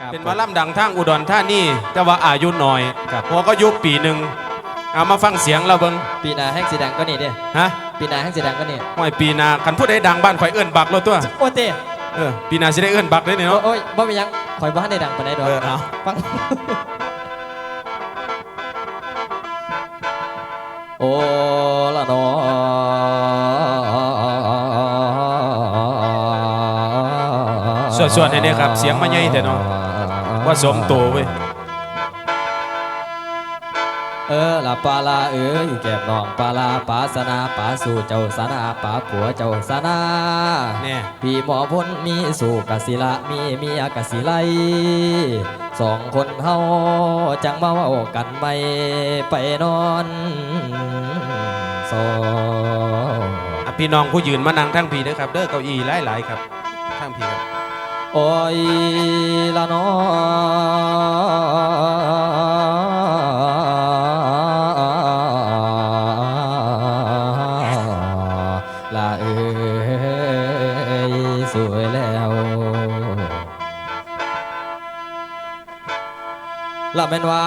ครับเป็นหมาล่ำดังทางอุดรธานีแต่ว่าอายุน้อยครับเพราะก็อยุปีหนึ่งเอามาฟังเสียงเราเบิงปีหนาแห้งสีดังก็นี่เด้ฮะปีหนาแห้งสีดังก็นี่ห้อยปีหนาคันผู้ใดดังบ้านข่อยเอื้อนบักแล้วตัวโอ้เต้เออปีหนาสิได้เอื้อนบักได้เนี่ยโอ้เนาะโอ้ยบ่เป็นหยังคอยบ้านได้ดังปานใดดอกเออเอาฟัง โอ้ละนอสวดๆให้เนี่ยครับ เสียงมาใหญ่แต่เนาะ ว่าสมโตเว้ย เออละปาลาเอออยู่แก็บน้องปาลาปาสนาปาสู่เจ้าสนาปาผัวเจ้าสนาเนี่ยพี่หมอพ้นมีสู่กสิละมีเมียกสิไลสองคนเฮาจังมาเว้ากันไม่ไปนอนสอง อะพี่น้องผู้ยืนมานั่งทั้งพี่เด้อครับ เด้อเก้าอี้หลายๆครับทั้งพี่ครับ โอ้ยละนอละเอ้ยสวยแล้วละแม่นว่า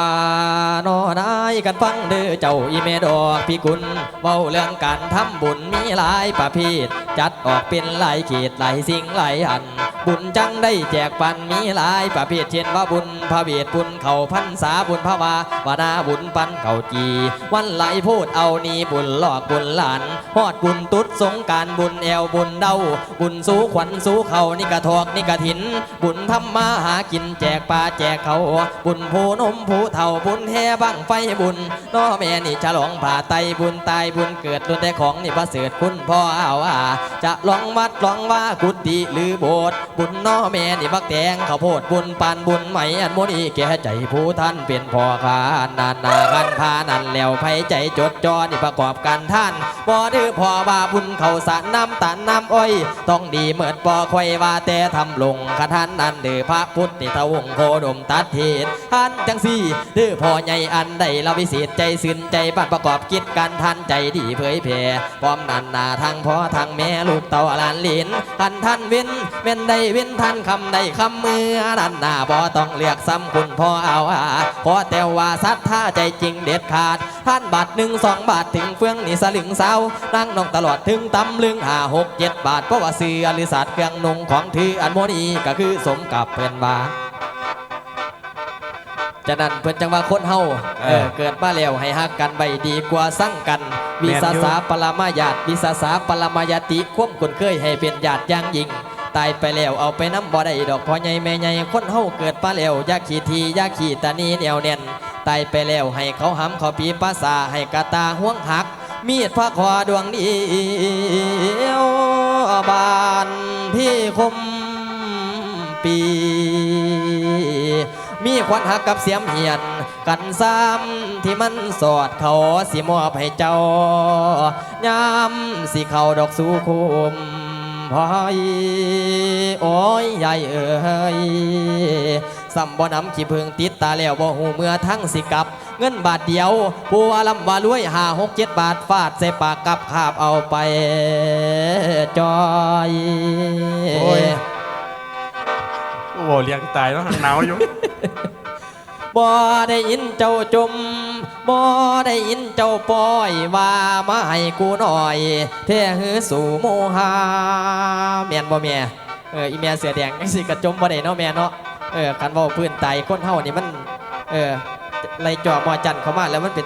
นอนายกันฟังเด้อเจ้าอีเมดอกพี่กุลเว้าเรื่องการทำบุญมีหลายประเภทจัดออกเป็นหลายเขตหลายสิ่งหลายอัน บุญจังได้แจกปันมีหลายประเภทเช่นว่าบุญพระเวทบุญเข่าพันษาบุญพระวาวานาบุญปันเข่าจีวันไหลพูดเอานี่บุญหลอกบุญหลานฮอดบุญตุดสงการบุญแอวบุญเดาบุญสู้ขวัญสู้เขานี่กระทอกนี่กระถิน บุญทำมาหากินแจกปลาแจกเขา บุญผู้นมผู้เฒ่าบุญแห่บังไฟบุญน้อแม่นี่ฉลองผ่าไตบุญตายบุญเกิดล้วนแต่ของนี่ประเสริฐคุณพ่อเอาว่าจะลองวัดลองว่ากุฏิหรือโบสถ์บุญน้อแม่นี่บักแตงข้าวโพดบุญปานบุญไหมอันโมนีแก่ใจผู้ท่านเป็นพ่อคานานนากันพานันแล้วไผใจจดจอนี่ประกอบกันท่านบ่ดื้อพ่อว่าบุญเขาสารน้ำตาน้ำอ้อย ต้องดีเหมือนปอคอยว่าแต่ทำลงคาท่านนั้นเดือพระพุทธนิทวงโคดมตัดเทศท่านจังสี่ดื้อพ่อใหญ่อันใดเราวิเศษใจสินใจบ้านประกอบกิจการท่านใจดีเผยแผ่พร้อมนันนาทางพ่อทางแม่ลูกเต่าหลานหลินท่านท่านเว้นเว้นได้เว้นท่านคำใดคำมือนันนาบ่ต้องเรียกซ้ำคุณพ่อเอาอาขอแต่ว่าศรัทธาใจจริงเด็ดขาดท่านบาทหนึ่งสองบาทถึงเฟื่องนี่สลึงเศร้านั่งนองตลอดถึงตำลึงห้าหกเจ็ดบาทเพราะว่าเสือหรือสัตว์เครื่องนุ่งของถืออันโมนีก็คือสมกับเพื่อนว่าจะนั้นเพื่อนจังว่าคนเฮาเออเกิดมาแล้วให้ฮักกันไว้ดีกว่าสั่งกันวิสาสาปรมาญาติวิสาสาปรมายาติควมคนเคยให้เป็นญาติย่างยิ่ง ตายไปแล้วเอาไปน้ำบ่ได้ดอกพอใหญ่แม่ใหญ่คนเฮาเกิดมาแล้วยาขี่ทียาขี่ตานีเหนียวแน่นตายไปแล้วให้เขาห้ำเขาปีภาษาให้กะตาห่วงหัก มีดพระคอดวงเดียวบานพี่คมปี มีควันหักกับเสียมเหียน กันซ้ำที่มันสอดเขาสิมอบให้เจ้ายามสิเขาดอกสู่คุม พอยโอ้ยใหญ่เอ้ยสัมบ่นำขี้พึงติดตาแล้วบ่หูเมื่อทั้งสิกลับ เงินบาทเดียวผู้ว่าลำว่ารวยหาหกเจ็ดบาทฟาดใส่ปากกับขาบเอาไปจอยโอ้ยโอ้โหเลี้ยงตายแล้วหังหนาวอยู่บ่ได้ยินเจ้าจม บ่ได้ยินเจ้าป่อยว่ามาให้กูหน่อยเท่หือสู่โมหาแม่นบ่แม่เอออีแม่เสือแดงจังสิกระจมบ่ได้เนาะแม่เนาะเออคันเว้าพื้นไตคนเฮานี่มันเออไล่จอบมอจันเข้ามาแล้วมันเป็น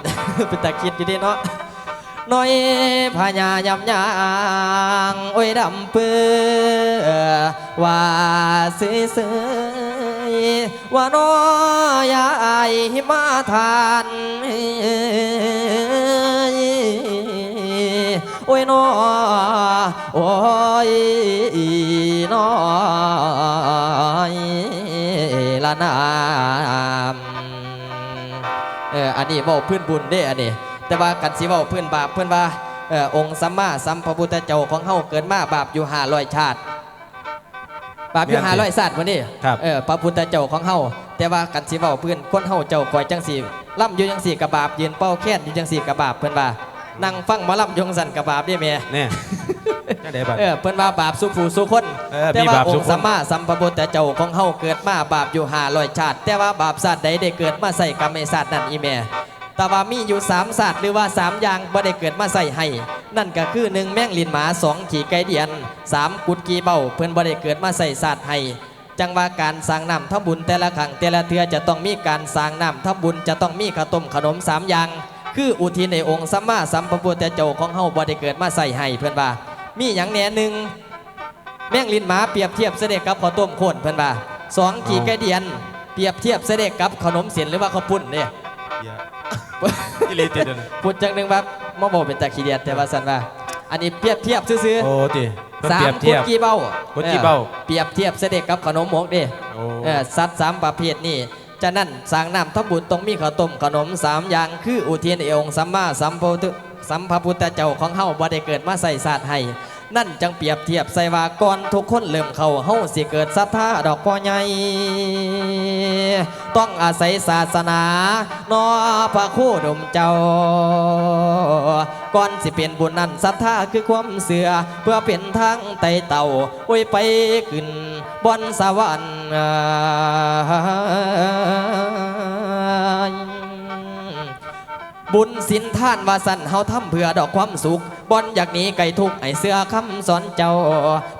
เป็นตาคิดอยู่ดิเนาะน้อยพญายำยางโอ้ยดำเปื้อว่าซื้อ ว่าน้อยายมาทานโอ้ยน้อโอ้ยน้อยละนามเอออันนี้เว้าพื้นบุญเด้อันนี้ แต่ว่ากันสิเว้าพื้นบาปเพื่อนว่าเออองค์สัมมาสัมพะพุทธเจ้าของเฮาเกิดมาบาปอยู่ห้าร้อยชาติ บาปอยู่แม่นสิห้าร้อยชาติวันนี้ครับ เออพระพุทธเจ้าของเฮาแต่ว่ากันสิเว้าพื้นคนเฮาเจ้าคอยจังสีล่ำอยู่จังสีกับบาปยืนเป้าแค้นอยู่จังสีกับบาปเพื่อนว่านั่งฟังหมอลำยงสันกับบาปเด้แม่เนี่ยจังไดบัด เออเพิ่นว่าบาปสุผู้สุคนเออแต่มีว่าบาปอสุงคนค์สัมมาสัมพุทธเจ้าของเฮาเกิดมาบาปอยู่500ชาติ แต่ว่าบาปศาสตร์ใดได้เกิดมาใส่กรรมในศาสตร์นั่นอีแม่แต่ว่ามีอยู่สามศาสตร์หรือว่าสามอย่างบ่ได้เกิดมาใส่ให้ นั่นก็คือหนึ่งแม่งลินหมาสองขี่ไก่เดียนสามกุดกีเบ้าเพิ่อนบ่ได้เกิดมาใส่ศาสตร์ให้จังว่าการสร้างน้ำทำบุญแต่ละครั้งแต่ละเทือจะต้องมีการสร้างน้ำทำบุญจะต้องมีข้าวต้มขนมสามอย่าง คืออุทิศในองค์สัมมาสัมพุทธเจ้าของเฮาบ่ได้เกิดมาใส่ให้เพื่อนว่ามีอย่างแหน่หนึ่งแม่งลินหมาเปรียบเทียบเสด็จกับข้าวต้มข้นเพื่อนว่าสองขี่ไก่เดียนเปรียบเทียบเสด็จกับขนมเสียนหรือว่าข้าวปุ้นเนี่ย อีหลีติดเด้อนะพูดจังหนึ่งว่ามาบอกเป็นตาขี้เดียดแต่ว่าสันว่า อันนี้เปรียบเทียบซื่อๆโอ้ติเพิ่นสาเปรียมบกุเทียดบ กี่เบ้ากุดกี่เบ้า ออเปรียบเทียบเสด็จกับขนมหมกเด้โอ้เออสัตว์สามประเภทนี่จะนั่นสร้างน้ำทำบุญต้องมีข้าวต้มขนมสามอย่าง คืออุเทนเอองค์สัมมาสัมพุทธสัมพพุทธเจ้าของเฮาบ่ได้เกิดมาใส่ศาสตร์ให้ นั่นจังเปรียบเทียบใส่ว่าก่อนทุกคนเริ่มเข้าเฮาสิเกิดศรัทธาดอกพ่อใหญ่ต้องอาศัยศาสนานอพระคู่ดมเจ้า ก่อนสิเป็นบุญนั้นศรัทธาคือความเสื่อเพื่อเป็นทางไตเต่าไว้ไปขึ้นบนสวรรค์ บุญสินท่านว่าสันเฮาทำเพื่อดอกความสุขบอนอยากหนีไก่ทุกไอเสื้อคำสอนเจ้า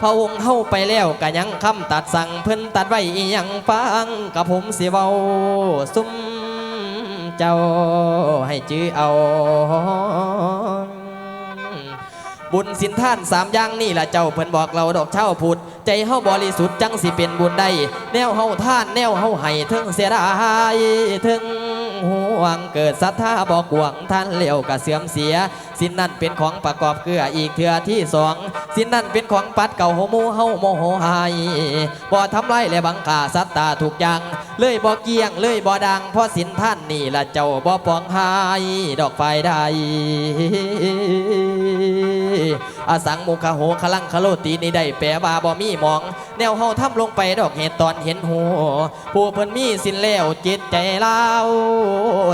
พระองค์เฮาไปแล้วก็ยังคำตัดสั่งเพิ่นตัดไว้อีหยังฟังกับผมสิเว้าซุ่มเจ้าให้จื้อเอา บุญสินท่านสามอย่างนี่ละเจ้าเพิ่นบอกเราดอกเช่าพุดใจเฮาบริสุทธิ์จังสิเป็นบุญได้แนวเฮาท่านแนวเฮาให้ถึงเสียดายถึง ห่วง เกิดศรัทธาบอกหวงท่านเลี้ยวกะเสื่อมเสีย สินนั้นเป็นของประกอบเกลืออีกเทือที่สองสินนั้นเป็นของปัดเก่าโหมูเฮาโมโหหายบ่ทำไรและบังกาสัตตาถูกอย่าง เลยบ่เกี้ยงเลยบ่ดังเพราะสินท่านนี่ละเจ้าบ่ปองหายดอกไฟใดอาสังมุขโหคลังคโลตีนี่ได้แปลว่าบ่มีหมอง แนวเฮาทำลงไปดอกเหตุตอนเห็นหูผู้เพิ่นมีสินแล้วจิตใจเล่า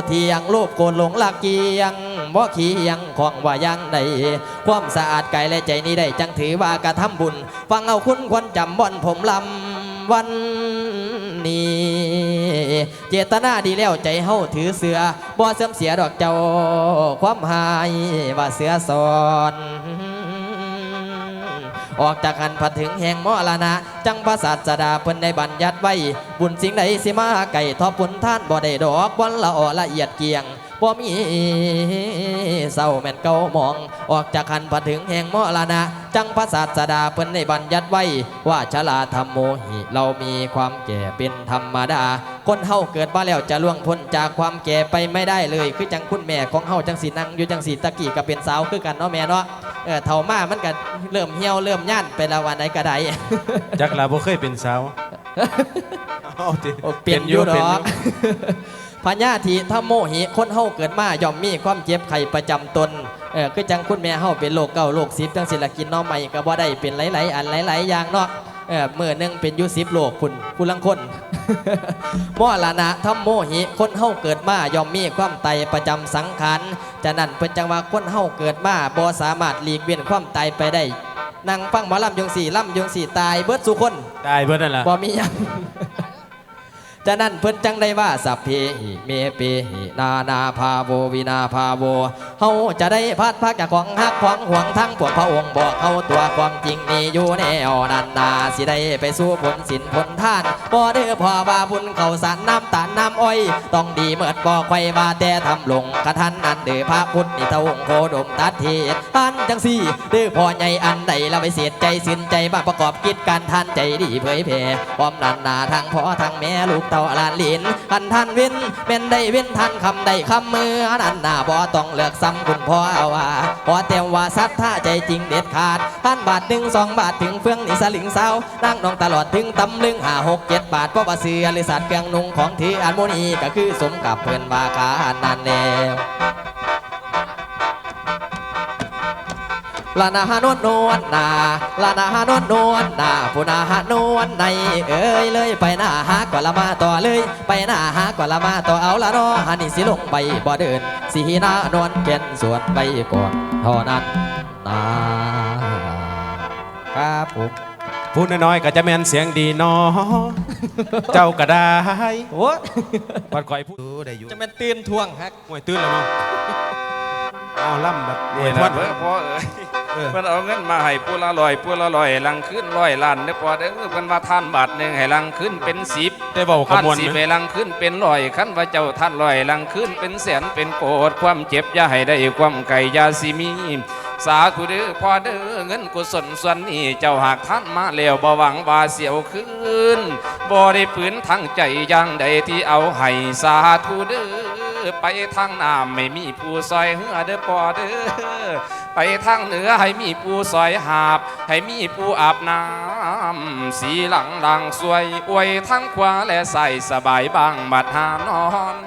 เทียงรูปโกนหลงลักเกียงบ่เคียงของว่ายังใดความสะอาดกายและใจนี้ได้จังถือว่ากระทำบุญ ฟังเอาคุณควรจำบ่อนผมลำวัน เจตนาดีแล้วใจเฮาถือเสือบ่เสื่อมเสียดอกเจ้าความหายว่าเสือสอนออกจากหันผัดถึงแห่งมอลาณะจังพระศาสดาเพิ่นได้บัญญัติไว้ บุญสิ่งใดสิมาไก่ทอบุญท่านบ่ได้ดอกวันละอ่อละเอียดเกียง บ่มีเศร้าแม่นเก่ามอง ออกจากหันผัดถึงแห่งมรณะ จังพระศาสดาเพิ่นได้บัญญัติไว้ ว่าชลาธรรมโมหิเรามีความแก่เป็นธรรมดา คนเฮาเกิดมาแล้วจะล่วงพ้นจากความแก่ไปไม่ได้เลย คือจังคุณแม่ของเฮาจังสีนั่งอยู่จังสีตะกี้ก็เป็นสาวคือกันเนาะแม่เนาะเออเฒ่ามามันก็เริ่มเหี่ยวเริ่มย่านไปละวันไหนก็ได้จักลาบ่เคยเป็นสาวเอาติโอ้เปลี่ยนอยู่ดเป็นอก พญาธิถ้าโมหิคนเฮาเกิดมาย่อมมีความเจ็บไข้ประจำตนเออคือจังคุณแม่เฮาเป็นโรคเก่าโรคซิบจังสิละกินเน้อใหม่ก็บ่ได้เป็นหลายๆอันหลายๆอย่างเนาะเออมื้อหนึงเป็นอยู่10โรคคุณคุณลังคนมรณะธรรมโมหิคนเฮาเกิดมาย่อมมีความไตายประจำสังขารจะนั่นเพิ่นจังว่าคนเฮาเกิดมาบ่สามารถหลีกเลี่ยงความตายไปได้นั่งฟังหมอลำยงสี่ลำยงสี่ตายเบิดสุคนตายเบิดนั่นล่ะบ่มีหยัง จะนั่นเพิ่นจังได้ว่าสัพเพหิเมเปหินานาภาโววินาภาโวเฮาจะได้พัดพักจากของฮักของห่วงทั้งพวกพระองค์บอกเฮาตัวความจริงนี่อยู่แนวนันนาสิได้ไปสู่ผลสินผลท่านบ่เด้อพอว่าบุญเขาสารน้ำตาลน้ำอ้อย ต้องดีเมิดบ่ไข่ว่าแต่ทำลงกระทันนันเด้อพระพุทธนิทวงโคดมตัดเทศอันจังสี่เด้อพ่อใหญ่อันใดละไปเสียใจสินใจบ้าประกอบกิจการท่านใจดีเผยแผ่พร้อมนันนาทั้งพ่อทั้งแม่ลูกตาหลานหลินคันท่านวินเป็นได้วินท่านคำได้คำมือนันนาบ่ต้องเลือกซ้ำคุณพ่อว่าพอเต็มว่าสัทธาใจจริงเด็ดขาดท่านบาทหนึ่งสองบาทถึงเฟื่องนี่สลิงเศร้านั่งนองตลอดถึงตำลึงห้าหกเจ็ดบาทเพราะว่าเสือหรือสัตว์เครื่องนุ่งของที่อันโมนีก็คือสมกับเพื่อนว่าขานานแล้ว ลานานวลนวลนาลานานวลนวลนาผู้นานวลในเอ้ยเลยไปหน้าหากว่าละมาต่อเลย ไปหน้าหากว่าละมาต่อเอาละเนาะฮันนี่สิลงไปบ่เดินสีหน้านวลเก่นสวนไปก่อนเท่านั้นนะครับผมพูดน้อยๆก็จะแม่นเสียงดีเนอเจ้าก็ได้โอ้ปัดก่อยพูดได้อยู่จะเป็นตื่นทวงฮักห่วยตื่นแล้วเนาะเอาล่ำแบบห่วนี่ยนะทวดเพื่อพ่อเอ้ย เออเพิ่นเอาเงินมาให้ผู้ละร้อยผู้ละร้อยลังขึ้นร้อยล้านเด้อพอเด้อเพิ่นว่าท่านบาทหนึงให้ลังขึ้นเป็นสิบได้เบาขท่านมวลสิไหมไปลังขึ้นเป็นร้อยคันว่าเจ้าท่านร้อยลังขึ้นเป็นแสนเป็นโกดความเจ็บอย่าให้ได้ความไก่อยาสิมี สาธุเด้อพ่อเด้อเงินกุศลส่วนนี้เจ้าหากท่านมาแล้วบ่หวังว่าเสียวคืนบ่ได้ฝืนทางใจอย่างใดที่เอาให้สาธุเด้อ ไปทางน้ำไม่มีผู้ซอยเหือเด้อปอเด้อไปทางเหนือให้มีปูซอยหาบ ให้มีปูอาบน้ำสีหลังหลังสวยอวยทั้งขวาและใส่สบายบางบัดหานอน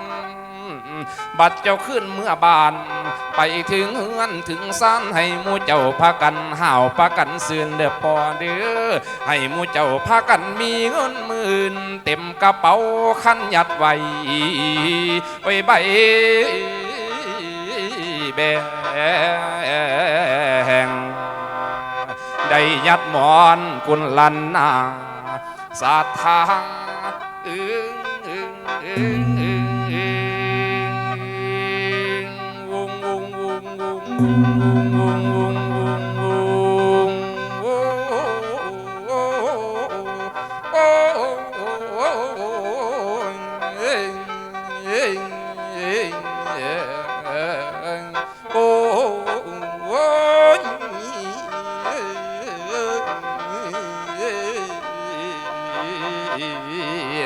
บัดเจ้าขึ้นเมื่อบาน ไปถึงเฮือนถึงซ่านให้มูเจ้าพากันห่าวพากันซืนเด้อพอเด้อให้มูเจ้าพากันมีเงินหมื่นเต็มกระเป๋าคันยัดไว้ไว้ใบแบงได้ยัดหมอนกุลลันนาสาทางอึงอึงอึงอึง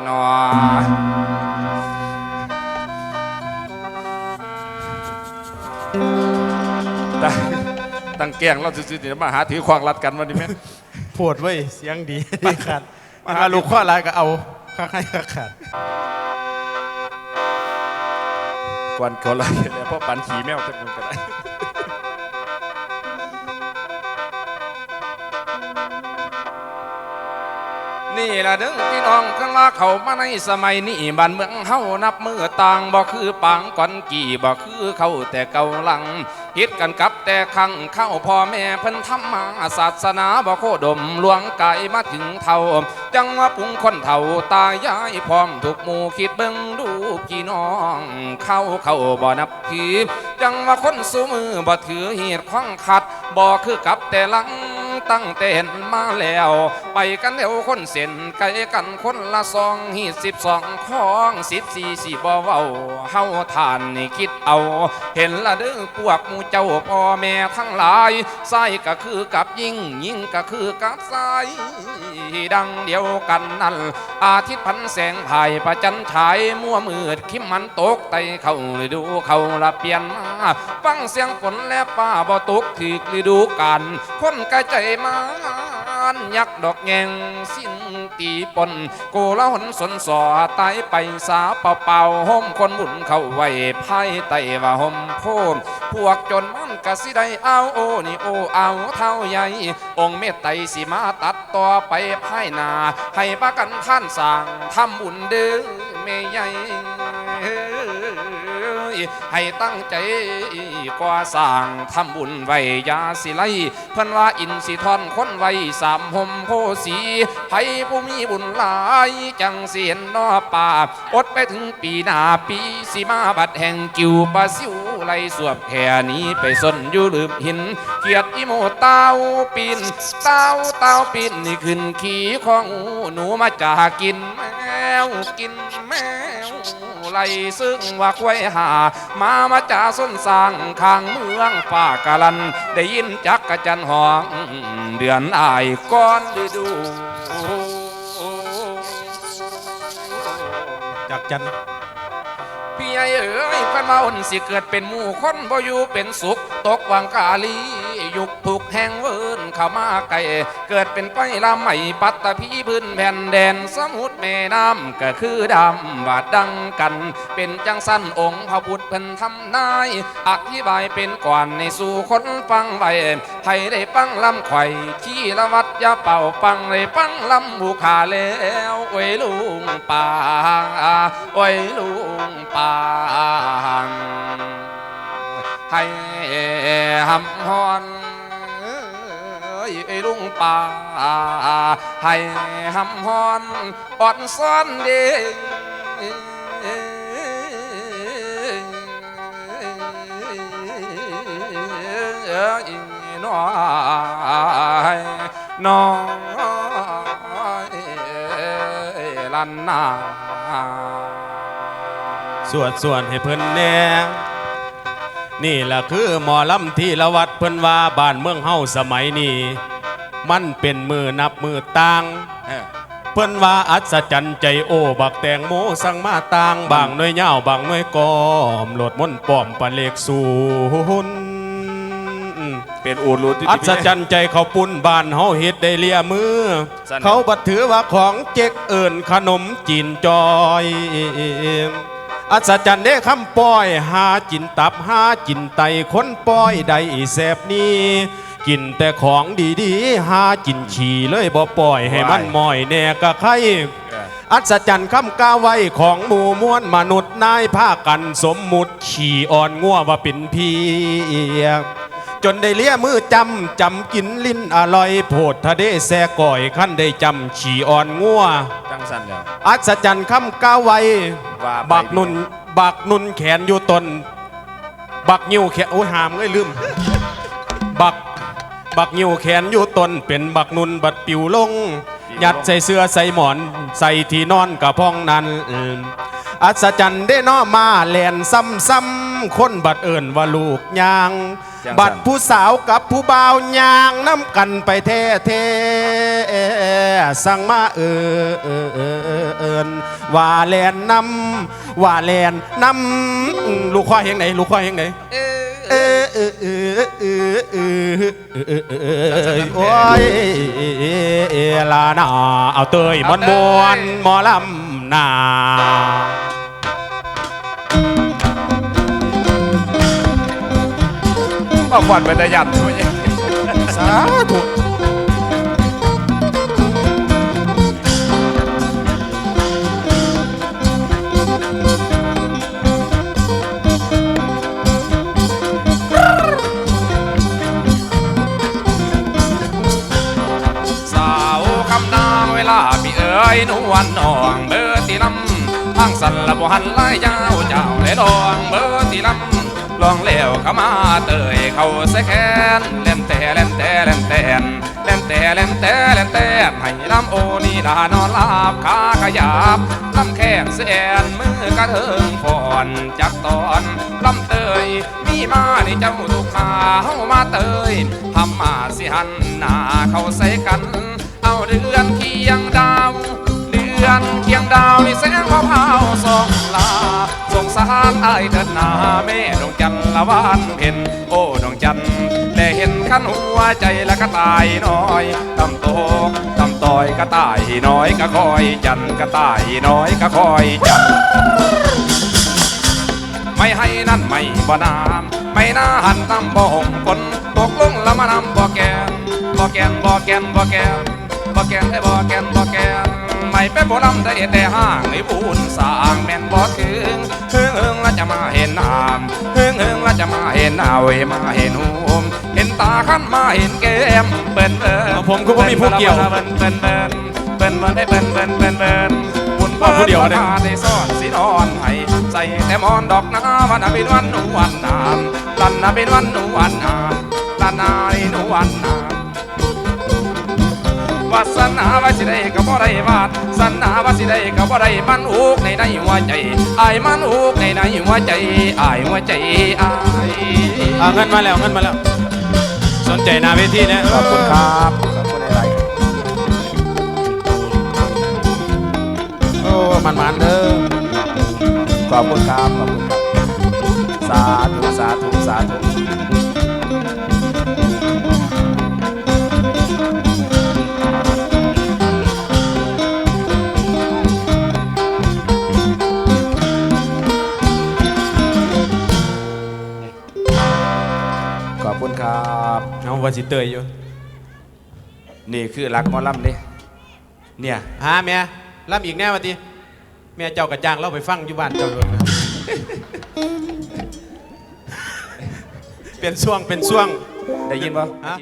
nó ตั้งแกล้งเราซื่อๆนี่มาหาถือควางรัดกันวันนี้แม่ปวดไว้ย เสียงดีดีขาดมันมาลูกข้ออะไรก็เอาข้างให้ขาดกวนเขาเลยแล้วเพราะปันขี่แมวตะกุนกันได้นี่ละเด้อพี่น้องข้างลาเขามาในสมัยนี้บ้านเมืองเฮานับมือต่างบ่คือปางก่อนกี่บ่คือเขาแต่เก่าหลังฮิดกันกับ แต่ขังเข้าพ่อแม่เพิ่นทำมาศาสนาบ่โคดมหลวงไก่มาถึงเท่า จังว่าปุงคนเท่าตายายพร้อมถูกหมู่คิดเบิ่งดูพี่น้อง เข้าเข้าบ่นับถือจังว่าคนสูมือบ่ถือเหตุข้องขัดบ่คือกับแต่หลัง ตั้งแต่เห็นมาแล้ว ไปกันเร็วคนเส้นไกลกันคนละสองหีสิบสองของสิบสี่สี่บ่เว้าเฮาทานนี่คิดเอา เห็นละเด้อพวกมูเจ้าพ่อแม่ทั้งหลายไส้ก็คือกับยิ่งยิ่งก็คือกับไส้ดังเดียวกันนั่นอาทิตย์พันแสงภายประจันฉายมัวมืดคิมมันตกไตเข้าฤดูเขาละเปลี่ยนมาฟังเสียงฝนและป้าบ่ตกถึกฤดูกันคนกระใจมานยักษ์ดอกแงงสิ้นตีปนโกละหนสนสอตายไปสาเป่าเป่าห่มคนบุญเข้าไว้ภายไตว่าห่มโพมพวกจนมันกะสิได้เอาโอนี่โอเอาเท่าใหญ่องค์เมตไตสิมาตัดต่อไปภายนา ให้ปะกันท่านสั่งทำบุญเด้อแม่ใหญ่ ให้ตั้งใจกว่าสร้างทำบุญไว้ยาสิไลเพิ่นว่าอินสิทอนคนไว้สามหมโพสีให้ผู้มีบุญหลายจังเสียนนอป่าอดไปถึงปีหน้าปีสิมาบัดแห่งกิวปลาซิวไลสวบแค่นี้ไปสนอยู่ลืมหิน เกียรติอีโมเต้าปีนเต้าเต้าปีนนี่ขึ้นขี่ของหนูมาจากกินแมวกินแมว ไล่ซึ่งว่าควายหา มามาจ่าส้นสร้างข้างเมืองป่ากาลัน ได้ยินจักกะจันหองเดือนอายก้อนฤดูจากจันพี่ไอ้เอ๋ยเพันมาอ่นสิเกิดเป็นหมู่คนบ่อยู่เป็นสุข ตกวังกาลียุคถูกแห่งเวินเข้ามาไกลเกิดเป็นไปลำใหม่ปัตตพีพื้นแผ่นแดนสมุทรแม่น้ำก็คือดำบาดดังกัน เป็นจังสั้นองค์พระพุทธเพิ่นทำนาย อธิบายเป็นก่อนในสู่คนฟังไว้ให้ได้ฟังลำไข่ที่ละวัดยาเป่าปังได้ฟังลำบุขาแล้วโอ้ยลุงป่าโอ้ยลุงป่าให้หำฮอน ลุงป่า ให้หำฮอนอ่อนซ้อนเด้เอ้ยน้อยน้อยลันนาสวดส่วนให้เพิ่นแน่นี่ล่ะคือหมอลำที่ละวัดเพิ่นว่าบ้านเมืองเฮาสมัยนี้ มันเป็นมือนับมือต่างเออเพิ่นว่าอัศจรรย์ใจโอ บักแตงโมสั่งมาต่างบางหน่วยเหย้าบางหน่วยกอมโหลดมนต์ป้อมปะเลขศูนย์เป็นอูดรูดอัศจรรย์ใจเขาปุ่นบ้านเฮาเฮ็ดได้เลียมือสั่นเขาบัดถือว่าของเจ๊กเอิญขนมจีนจอยอัศจรรย์เด้คำป้อยหาจินตับหาจินไตคนป้อยใดแสบนี้ กินแต่ของดีๆ หาจินฉี่เลยบ่ปล่อยให้มันม้อยแน่กะใครอัศจรรย์คำกาไว้ของหมู่มวลมนุษย์นายผ้ากันสมมุติขี่อ่อนงัวว่าเป็นพีจนได้เลี้ยมือจำจำกินลิ้นอร่อยโพดทะเดแซก่อยขั้นได้จำขี่อ่อนงัวจังสันแล้วอัศจรรย์คำกาไว้ว่าไปบักนุนบักนุนแขนอยู่ตน บักนิ้วแขนโอ้ยหามเอ้ยลืม บัก บักนิ้วแขนอยู่ตนเป็นบักนุนบัดปิวลง ยัดใส่เสื้อใส่หมอน ใส่ที่นอนกับพ้องนั้นอืมอัศจรรย์ได้นอมาแลนซ้ำซ้ำๆคนบัดเอิญว่าลูกยางจังบัดผู้สาวกับผู้บ่าวยางน้ำกันไปเทเทสั่งมาเออเออเออเออเอินว่าแลนนำว่าแลนนำลูกควายเฮงไหนลูกควายเฮงไหนเอเอออเออเออเออาเอาเตยมอนมวนหมอลำนามาก่อนเป็นตะยันด้วยสาธุ นวลน้องเบอร์ตีลำทางสันละบ่หันไล่ยาวเจ้าและน้องเบอร์ตีลำลองเลี้ยวเข้ามาเตยเข้าใส่แขนเล่นแต่เล่นแต่เล่นแต่เล่นแต่เล่นแต่เล่นแต่ให้ลำโอนี่ดานอนลาบขาขยับลำแข้งเสียนมือกระเทิงฟอนจักตอนลำเตยมีมาในเจ้าทุกขาเฮามาเตยทำมาสิหันหน้าเข้าใส่กัน เอาเดือนเคียงดา ดือนเคียงดาวนี่แสงมะพร้าวส่องลาสงสารอายเถิดหนาแม่ดวงจันทร์ละวานเห็นโอ้ดวงจันทร์ได้เห็นขันหัวใจแล้วก็ตายน้อยตำโตตำตอยก็ตายน้อยก็คอยจันทร์ก็ตายน้อยก็คอยจันทร์ไม่ให้นั่นไม่บ่นามไม่น่าหันตั้มบ่หงฝนตกลงละมานำบ่แกนบ่แกนบ่แกนบ่แกนบ่แกนได้บ่แกนบ่แกน ไม่เป็นบ่ลำได้แต่ห้างไอ้บุญสร้างแม่นบ่ถึงเฮิงเฮิงละจะมาเห็นนามเฮิงเฮิงละจะมาเห็นหน้าเวยมาเห็นหูมเห็นตาขันมาเห็นแก้มเปิ้นเปิ้นผมก็บ่มีผู้เกี่ยวเปิ้นเปิ้นเปิ้นเปิ้นเปิ้นได้เปิ้นเปิ้นเปิ้นเปิ้นบุญว่าผู้เดียวเนี่ยได้ซ่อนสีนอนให้ใส่แต่มอนดอกนาวันนาเป็นวันหนูวันนามลันนาเป็นวันหนูวันนามลันนาเป็นหนูวันนาม วาสนาว่าสิได้ก็บ่ได้วาดสันนาว่าสิได้ก็บ่ได้มันอุกในในหัวใจอายมันอุกในในหัวใจอายหัวใจอายอ่าเงินมาแล้วเงินมาแล้ว สนใจหนาเวทีนะขอบคุณครับขอบคุณอะไรโอ้มันมันๆเด้อขอบคุณครับขอบคุณครับสาธุสาธุสาธุ สิเตยอยู่นี่คือหลักหมอลำนี่เนี่ยหาแม่ล่ำอีกแน่วะทีแม่เจ้ากระจ้างเราไปฟังอยู่บ้านเจ้าเลยนะเป็นช่วงเป็นช่วง ได้ยินบ่ฮะ